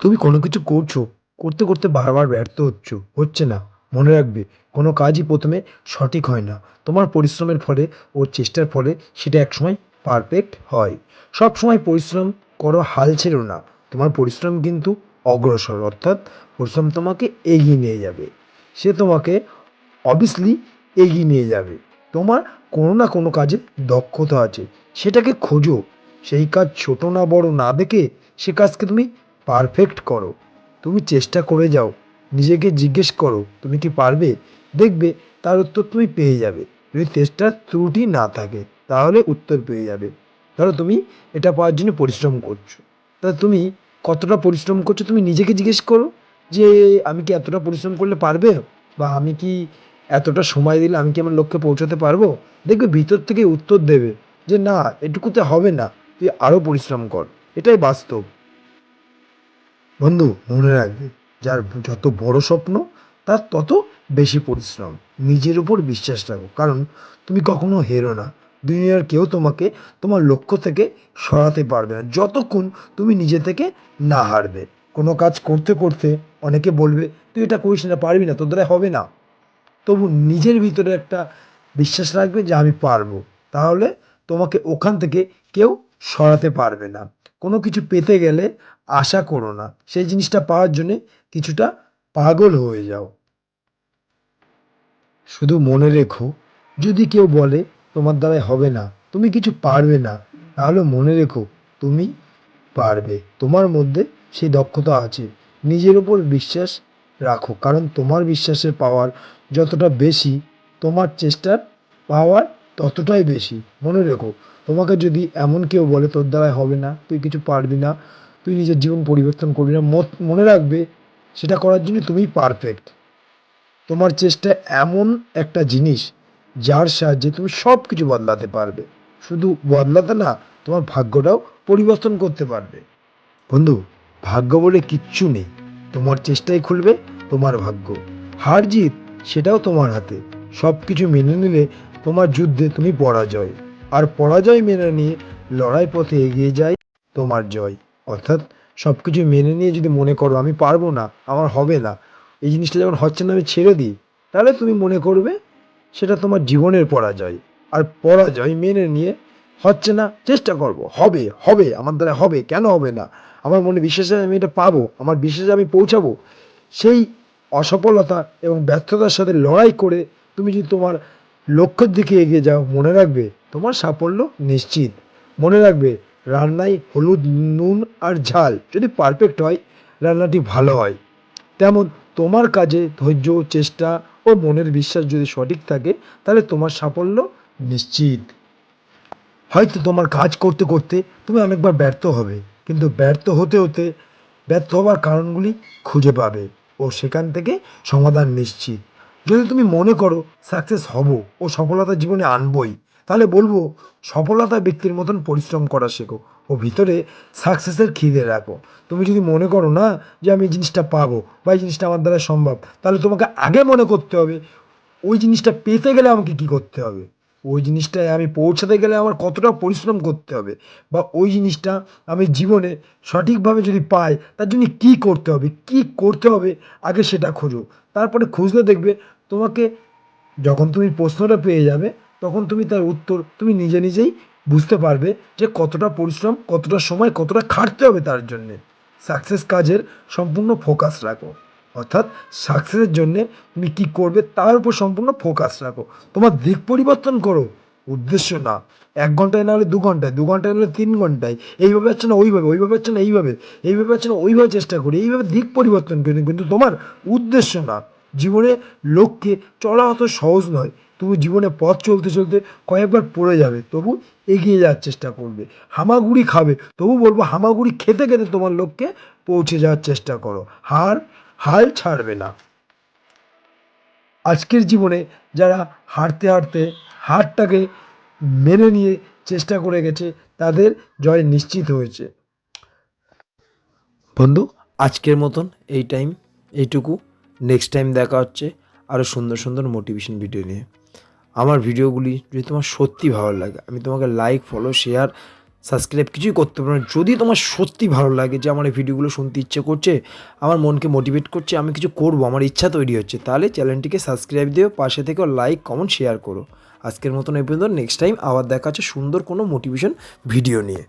তুমি কোনো কিছু করছ, করতে করতে বারবার ব্যর্থ হচ্ছ, হচ্ছে না। মনে রাখবে, কোনো কাজই প্রথমে সঠিক হয় না। তোমার পরিশ্রমের ফলে ও চেষ্টার ফলে সেটা একসময় পারফেক্ট হয়। সব সময় পরিশ্রম করো, হাল ছেড়ো না। তোমার পরিশ্রম কিন্তু অগ্রসর, অর্থাৎ পরিশ্রম তোমাকে এগিয়ে নিয়ে যাবে। সে তোমাকে অবভিয়াসলি এগিয়ে নিয়ে যাবে। তোমার কোনো না কোনো কাজে দক্ষতা আছে। সেটাকে খোঁজো। সেই কাজ ছোট না, বড় না দেখে সে কাজকে তুমি পারফেক্ট করো। তুমি চেষ্টা করে যাও। নিজেকে জিজ্ঞেস করো, তুমি কি পারবে? দেখবে তার উত্তর তুমি পেয়ে যাবে। যদি চেষ্টার ত্রুটি না থাকে, তাহলে উত্তর পেয়ে যাবে। ধরো তুমি এটা পাওয়ার জন্য পরিশ্রম করছ। তা তুমি কতটা পরিশ্রম করছ তুমি নিজেকে জিজ্ঞেস করো যে, আমি কি এতটা পরিশ্রম করলে পারবে? বা আমি কি এতটা সময় দিলে আমি কি আমার লক্ষ্যে পৌঁছাতে পারব? দেখবে ভিতর থেকে উত্তর দেবে যে, না, এটুকুতে হবে না। তুই আরও পরিশ্রম কর। এটাই বাস্তব। বন্ধু, মনে রাখবে, যার যত বড় স্বপ্ন, তার তত বেশি পরিশ্রম। নিজের উপর বিশ্বাস রাখো। কারণ তুমি কখনো হেরো না। দুনিয়ার কেউ তোমাকে তোমার লক্ষ্য থেকে সরাতে পারবে না। যতক্ষণ তুমি নিজে থেকে না হারবে। কোনো কাজ করতে করতে অনেকে বলবে, তুই এটা করিস না, পারবি না তোর দ্বারা হবে না। তবু নিজের ভিতরে একটা বিশ্বাস রাখবে যে আমি পারব। তাহলে তোমাকে ওখান থেকে কেউ সরাতে পারবে না। কোনো কিছু পেতে গেলে আশা করো না। সেই জিনিসটা পাওয়ার জন্যে কিছুটা পাগল হয়ে যাও। শুধু মনে রেখো, যদি কেউ বলে তোমার দ্বারাই হবে না, তুমি কিছু পারবে না, তাহলে মনে রেখো তুমি পারবে। তোমার মধ্যে সেই দক্ষতা আছে। নিজের উপর বিশ্বাস রাখো, কারণ তোমার বিশ্বাসের পাওয়ার যতটা বেশি, তোমার চেষ্টার পাওয়ার ততটাই বেশি। মনে রেখো, তোমাকে যদি এমন কেউ বলে, তোর দ্বারাই হবে না, তুই কিছু পারবি না, তুই নিজের জীবন পরিবর্তন করবি না মনে রাখবে, সেটা করার জন্য তুমি পারফেক্ট তোমার চেষ্টা এমন একটা জিনিস, যার সাহায্যে তুমি সব কিছু বদলাতে পারবে। শুধু বদলাতে না, তোমার ভাগ্যটাও পরিবর্তন করতে পারবে। বন্ধু, ভাগ্য বলে কিচ্ছু নেই। তোমার চেষ্টাই খুলবে তোমার ভাগ্য। হার জিত, সেটাও তোমার হাতে। সব কিছু মেনে নিলে তোমার যুদ্ধে তুমি পরাজয়। আর পরাজয় মেনে নিয়ে লড়াই পথে এগিয়ে যায় তোমার জয়। অর্থাৎ সব কিছু মেনে নিয়ে যদি মনে করো আমি পারব না, আমার হবে না, এই জিনিসটা যখন হচ্ছে না আমি ছেড়ে দিই, তাহলে তুমি মনে করবে সেটা তোমার জীবনের পরাজয়। আর পরাজয় মেনে নিয়ে হচ্ছে না, চেষ্টা করব, হবে হবে, আমার দ্বারা হবে, কেন হবে না? আমার মনে বিশ্বাস আমি এটা পাবো, আমার বিশ্বাসে আমি পৌঁছাবো। সেই অসফলতা এবং ব্যর্থতার সাথে লড়াই করে তুমি যদি তোমার লক্ষ্যের দিকে এগিয়ে যাও, মনে রাখবে তোমার সাফল্য নিশ্চিত। মনে রাখবে, রান্নায় হলুদ, নুন আর ঝাল যদি পারফেক্ট হয়, রান্নাটি ভালো হয়। তেমন তোমার কাজে ধৈর্য, চেষ্টা ও মনের বিশ্বাস যদি সঠিক থাকে, তাহলে তোমার সাফল্য নিশ্চিত। হয়তো তোমার কাজ করতে করতে তুমি অনেকবার ব্যর্থ হবে, কিন্তু ব্যর্থ হতে হতে ব্যর্থ হওয়ার কারণগুলি খুঁজে পাবে ও সেখান থেকে সমাধান নিশ্চিত। যদি তুমি মনে করো সাকসেস হব ও সফলতা জীবনে আনবই, তাহলে বলব সফলতা ব্যক্তির মতন পরিশ্রম করা শেখো। ও ভিতরে সাকসেসের খিদে রাখো। তুমি যদি মনে করো না যে আমি এই জিনিসটা পাবো বা এই জিনিসটা আমার দ্বারা সম্ভব, তাহলে তোমাকে আগে মনে করতে হবে ওই জিনিসটা পেতে গেলে আমাকে কী করতে হবে? ওই জিনিসটায় আমি পৌঁছাতে গেলে আমার কতটা পরিশ্রম করতে হবে? বা ওই জিনিসটা আমি জীবনে সঠিকভাবে যদি পাই, তার জন্য কী করতে হবে? কী করতে হবে? আগে সেটা খোঁজো। তারপরে খুঁজলে দেখবে তোমাকে যখন তুমি প্রশ্নটা পেয়ে যাবে, তখন তুমি তার উত্তর তুমি নিজে নিজেই বুঝতে পারবে যে কতটা পরিশ্রম, কতটা সময়, কতটা খাটতে হবে তার জন্যে। সাকসেস কাজের সম্পূর্ণ ফোকাস রাখো। অর্থাৎ সাকসেসের জন্যে তুমি কী করবে তার উপর সম্পূর্ণ ফোকাস রাখো। তোমার দিক পরিবর্তন করো। উদ্দেশ্য না। এক ঘন্টায় না হলে দু ঘন্টায় দু ঘন্টায় না হলে তিন ঘন্টায়। এইভাবে হচ্ছে না, ওইভাবে ওইভাবে হচ্ছে না, এইভাবে। এইভাবে হচ্ছে না, ওইভাবে চেষ্টা করি। এইভাবে দিক পরিবর্তন করি। কিন্তু তোমার উদ্দেশ্য না। জীবনে লক্ষ্যে চলা অত সহজ নয়। তুমি জীবনে পথ চলতে চলতে কয়েকবার পড়ে যাবে, তবু এগিয়ে যাওয়ার চেষ্টা করবে। হামাগুড়ি খাবে, তবু বলব হামাগুড়ি খেতে খেতে তোমার লক্ষ্যে পৌঁছে যাওয়ার চেষ্টা করো। হার, হাল ছাড়বে না। আজকের জীবনে যারা হারতে হারতে হারটাকে মেনে নিয়ে চেষ্টা করে গেছে, তাদের জয় নিশ্চিত হয়েছে। বন্ধু, আজকের মতন এই টাইম এইটুকু। নেক্সট টাইম দেখা হচ্ছে আরও সুন্দর সুন্দর মোটিভেশন ভিডিও নিয়ে। আমার ভিডিওগুলি যদি তোমার সত্যি ভালো লাগে, আমি তোমাকে লাইক ফলো শেয়ার সাবস্ক্রাইব কিছুই করতে পারো না। যদি তোমার সত্যি ভালো লাগে যে আমার এই ভিডিওগুলো শুনতে ইচ্ছে করছে, আমার মনকে মোটিভেট করছে, আমি কিছু করব, আমার ইচ্ছা তৈরি হচ্ছে, তাহলে চ্যানেলটিকে সাবস্ক্রাইব দিও, পাশে থেকে লাইক কমেন্ট শেয়ার করো। আজকের মতন এই পর্যন্ত নেক্সট টাইম আবার দেখা হচ্ছে সুন্দর কোনো মোটিভেশন ভিডিও নিয়ে।